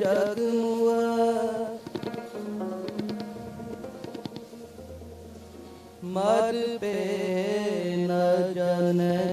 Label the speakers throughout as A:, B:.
A: ਜਗ ਮੁਆ ਮਰ ਪੇ ਨ ਜਾਣੈ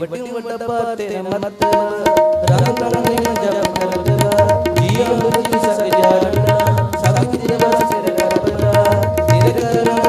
A: बटी बटा पाते मत रंग रंग जब करतवा जिया मुझ सक जाना सब की जब से रबना तेरे करना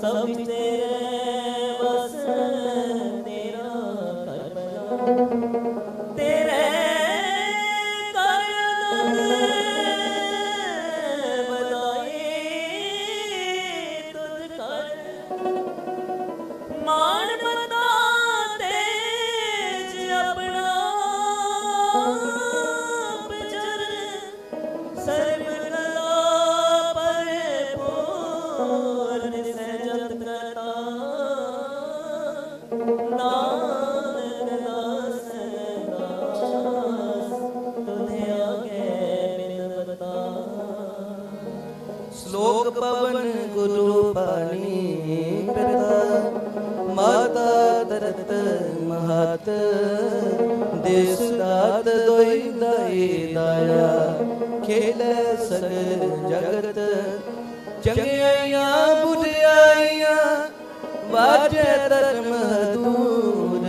A: सब तेरे ਮਾਤਾ ਦਰਤ ਮਹਤ, ਦੇਸ ਦਾਤ ਦੋਈ ਦਾਈ ਦਾਇਆ। ਖੇਲੇ ਸਗਲ ਜਗਤ, ਚੰਗਿਆਈਆਂ ਬੁਢਿਆਈਆਂ ਵਾਜੇ ਧਰਮ ਦੂਰ,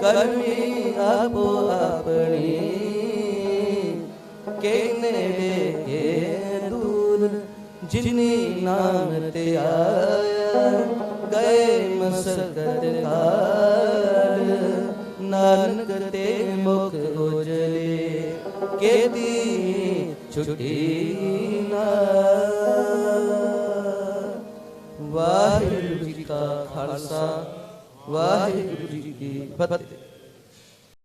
A: ਕਰਮੀ ਆਪੋ ਆਪਣੀ। ਕੇ ਨੇੜੇ ਦੂਰ, ਜਿਨੀ ਨਾਮ ਤੇ ਆਇਆ। ਗਏ ਮਸਕਤ ਕਾਲ। ਨਾਨਕ ਤੇ ਮੁਖ ਉਜਲੇ ਕੇਦੀ ਛੁਟੀ ਨਾ। ਵਾਹਿਗੁਰੂ ਜੀ ਕਾ ਖਾਲਸਾ, ਵਾਹਿਗੁਰੂ ਜੀ ਕੀ ਫਤਿਹ।